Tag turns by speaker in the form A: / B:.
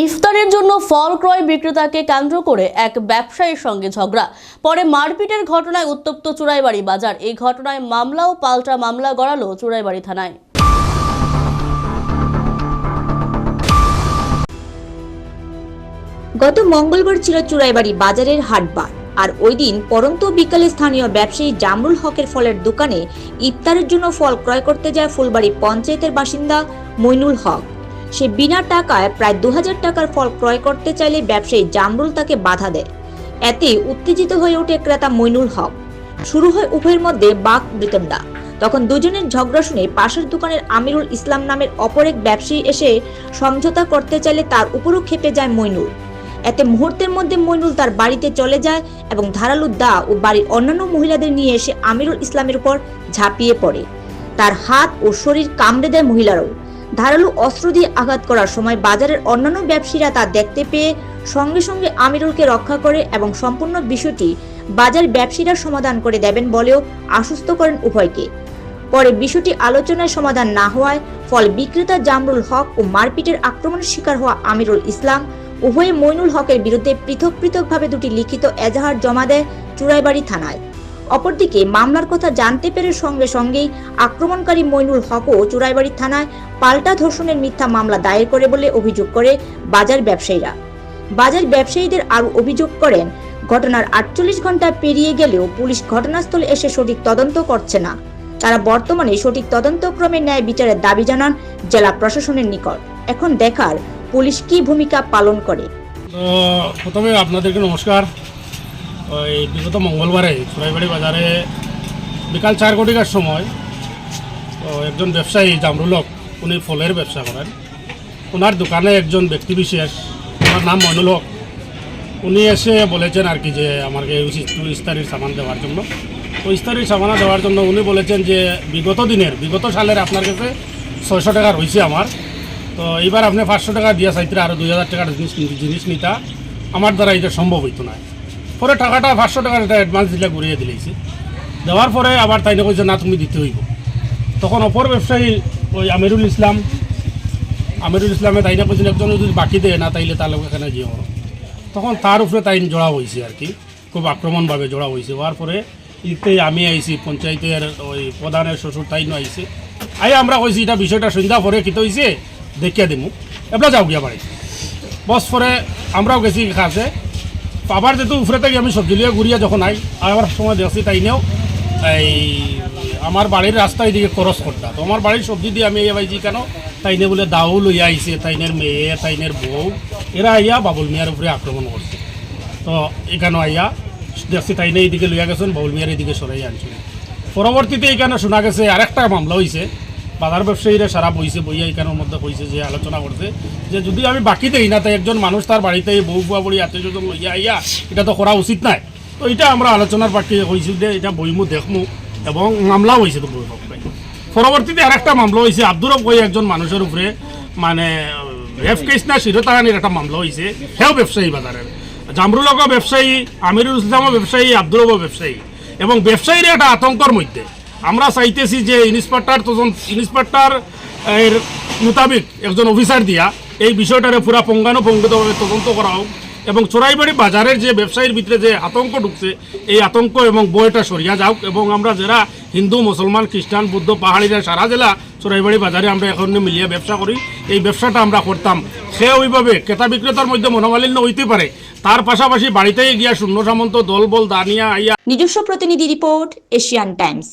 A: ইফতারের জন্য ফল ক্রয় বিক্রেতাকে কেন্দ্র করে এক ব্যবসায়ীর সঙ্গে ঝগড়া। পরে মারপিটের ঘটনায় উত্তপ্ত চুরাইবাড়ি বাজার। এই ঘটনায় মামলা ও পাল্টা মামলা গড়ালো চুরাইবাড়ি থানায়।
B: গত মঙ্গলবার ছিল চুরাইবাড়ি বাজারের হাটবার। আর ওই দিন পরন্ত বিকালে স্থানীয় ব্যবসায়ী জামরুল হকের ফলের দোকানে ইফতারের জন্য ফল ক্রয় করতে যায় ফুলবাড়ি পঞ্চায়েতের বাসিন্দা মইনুল হক। সে বিনা টাকায় প্রায় দু হাজার টাকার ফল ক্রয় করতে চাইলে ব্যবসায়ী জামরুল তাকে বাধা দেয়। এতে উত্তেজিত হয়ে ওঠে ক্রেতা মইনুল হক। শুরু হয় উভয়ের মধ্যে বাক বিতণ্ডা। তখন দুজনের ঝগড়া শুনে পাশের দোকানের আমিরুল ইসলাম নামের অপর এক ব্যবসায়ী এসে সমঝোতা করতে চাইলে তার উপরও খেপে যায় মইনুল। এতে মুহূর্তের মধ্যে মইনুল তার বাড়িতে চলে যায় এবং ধারালু দা ও বাড়ির অন্যান্য মহিলাদের নিয়ে এসে আমিরুল ইসলামের উপর ঝাঁপিয়ে পড়ে। তার হাত ও শরীর কামড়ে দেয় মহিলারাও। ধারালু অস্ত্র দিয়ে আঘাত করার সময় বাজারের অন্যান্য ব্যবসায়ীরা তা দেখতে পেয়ে সঙ্গে সঙ্গে আমিরুলকে রক্ষা করে এবং সম্পূর্ণ বিষয়টি বাজার ব্যবসায়ীরা সমাধান করে দেবেন বলেও আশ্বস্ত করেন উভয়কে। পরে বিষয়টি আলোচনায় সমাধান না হওয়ায় ফল বিক্রেতা জামরুল হক ও মারপিটের আক্রমণের শিকার হওয়া আমিরুল ইসলাম, উভয়ে মইনুল হকের বিরুদ্ধে পৃথক পৃথকভাবে দুটি লিখিত এজাহার জমা দেয় চুরাইবাড়ি থানায়। অপরদিকে মামলার কথা জানতে পেরে সঙ্গে সঙ্গেই আক্রমণকারী মইনুল হকও চুরাইবাড়ি থানায় পাল্টা ধর্ষণের মিথ্যা মামলা দায়ের করে বলে অভিযোগ করে বাজার ব্যবসায়ীরা। বাজার ব্যবসায়ীদের আরও অভিযোগ করেন, ঘটনার আটচল্লিশ ঘণ্টা পেরিয়ে গেলেও পুলিশ ঘটনাস্থলে এসে সঠিক তদন্ত করছে না। তারা বর্তমানে সঠিক তদন্তক্রমে ন্যায় বিচারের দাবি জানান জেলা প্রশাসনের নিকট। এখন দেখার পুলিশ কি ভূমিকা পালন করে।
C: প্রথমে আপনাদেরকে নমস্কার। ওই বিগত মঙ্গলবারে চুরাইবাড়ি বাজারে বিকাল চার কোটিকার সময় একজন ব্যবসায়ী জামরুলক উনি ফলের ব্যবসা করেন। ওনার দোকানে একজন ব্যক্তি বিশেষ, ওনার নাম মনুল হক। উনি এসে বলেছেন আর কি যে আমাকে ইস্তারির সামান দেওয়ার জন্য। তো ইস্তারির সামানা দেওয়ার জন্য উনি বলেছেন যে বিগত দিনের, বিগত সালের আপনার কাছে ছয়শো টাকা রয়েছে আমার। তো এইবার আপনি পাঁচশো টাকা দিয়ে চাইতে আরও দুই হাজার টাকার জিনিস জিনিস নিতা, আমার দ্বারা এটা সম্ভব হইতো না। পরে টাকাটা পাঁচশো টাকার একটা অ্যাডভান্স দিলে ঘুরিয়ে দিলেছি দেওয়ার পরে আবার তাই কইছে, না, তুমি দিতে হইব। তখন অপর ব্যবসায়ী ওই আমিরুল ইসলাম, আমিরুল ইসলামে তাই না কইছেন একজন যদি বাকি দেয় না, তাইলে তার লোক এখানে করো তখন তার উপরে তাই জোড়া হয়েছে আর কি, খুব আক্রমণভাবে জোড়া হয়েছে হওয়ার পরে ইতে আমি আইছি, পঞ্চায়েতের ওই প্রধানের শ্বশুর তাই নো আইছে। আই আমরা কইছি, এটা বিষয়টা সন্ধ্যা পরে কিতে হয়েছে দেখিয়া দিমু। এবার যাও গিয়া বাড়ি। বস পরে আমরাও গেছি কাছে। আবার যেহেতু উপরে থেকে আমি সবজি লিয়ে ঘুরিয়া যখন আই, আবার সময় দেখছি তাই নিয়েও এই আমার বাড়ির রাস্তা এদিকে ক্রস করতা তো আমার বাড়ির সবজি দিয়ে আমি এই পাইছি কেন তাইনে বলে দাও লইয়া আইছে তাইনের মেয়ে তাইনের বউ এরা আইয়া বাবুল মিয়ার উপরে আক্রমণ করছে তো এখানে আইয়া, দেখছি তাইনে এইদিকে লইয়া গেছেন বাবুল মিয়ার এদিকে সরাই আনছে পরবর্তীতে এখানে শোনা গেছে আরেকটা মামলা হয়েছে বাজার ব্যবসায়ীরা সারা বইছে বইয়া এখানের মধ্যে কইছে যে আলোচনা করছে, যে যদি আমি বাকি দেই না তাই একজন মানুষ তার বাড়িতে বউ বুয়া বড়ি, আত্মীয় স্বজন লইয়া আইয়া এটা তো করা উচিত নাই। তো এটা আমরা আলোচনার বাকি হয়েছিল যে এটা বইমু, দেখমু এবং মামলাও হয়েছে তো পরবর্তীতে আরেকটা মামলা হয়েছে আব্দুরব কই একজন মানুষের উপরে মানে রেফ কেস না, শিরতাহানির একটা মামলা হয়েছে সেও ব্যবসায়ী বাজারের। জামরুলকও ব্যবসায়ী, আমিরুল ইসলামও ব্যবসায়ী আব্দুরবও ব্যবসায়ী। এবং ব্যবসায়ীর একটা আতঙ্কর মধ্যে। আমরা চাইতেছি যে ইন্সপেক্টর ইন্সপেক্টর, এর মোতাবিক একজন অফিসার দিয়া এই বিষয়টারে পুরা পঙ্গানুপঙ্গিতভাবে তদন্ত করা হোক এবং চোরাইবাড়ি বাজারের যে ব্যবসায়ীর ভিতরে যে আতঙ্ক ঢুকছে, এই আতঙ্ক এবং বইটা সরিয়া যাওক এবং আমরা যারা হিন্দু, মুসলমান, খ্রিস্টান, বুদ্ধ, পাহাড়িরা, সারা জেলা চোরাইবাড়ি বাজারে আমরা এখন মিলিয়ে ব্যবসা করি। এই ব্যবসাটা আমরা করতাম। সে ওইভাবে ক্রেতা বিক্রেতার মধ্যে মনোমালিন্য হইতে পারে। তার পাশাপাশি বাড়িতেই গিয়া শূন্য সামন্ত দল বল দানিয়া, আইয়া
B: নিজস্ব প্রতিনিধি রিপোর্ট, এশিয়ান টাইমস।